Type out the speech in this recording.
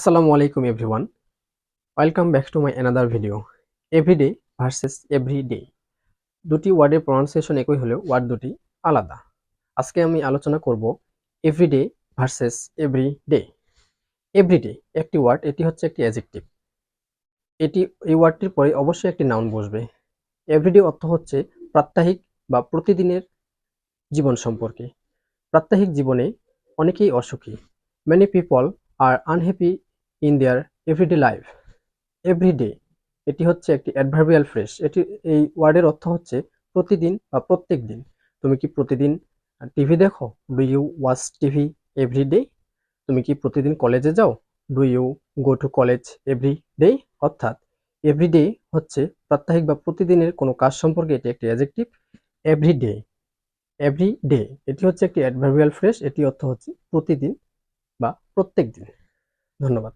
আসসালামু আলাইকুম everyone welcome back to my another video everyday versus everyday দুটি ওয়ার্ডের প্রনাউন্সিয়েশন একই হলেও ওয়ার্ড দুটি আলাদা। আজকে আমি আলোচনা করব everyday versus every day everyday একটি ওয়ার্ড এটি হচ্ছে একটি অ্যাজেক্টিভ এটি, এই ওয়ার্ডটির পরে অবশ্যই একটি নাউন বসবে। এভরিডে অর্থ হচ্ছে প্রাত্যহিক বা প্রতিদিনের জীবন সম্পর্কে। প্রাত্যহিক জীবনে অনেকেই অসুখী। Many people are unhappy in their everyday life everyday এটি হচ্ছে একটি অ্যাডভার্বিয়াল ফ্রেশ এটি, এই ওয়ার্ডের অর্থ হচ্ছে প্রতিদিন বা প্রত্যেক দিন তুমি কি প্রতিদিন টিভি দেখো? Do you watch TV everyday তুমি কি প্রতিদিন কলেজে যাও? Do you go to college every day অর্থাৎ এভরিডে হচ্ছে প্রাত্যহিক বা প্রতিদিনের কোনো কাজ সম্পর্কে এটি একটি অ্যাজেক্টিভ এভরিডে এভরি ডে এটি হচ্ছে একটি অ্যাডভার্বিয়াল ফ্রেশ এটি অর্থ হচ্ছে প্রতিদিন বা প্রত্যেক দিন ধন্যবাদ।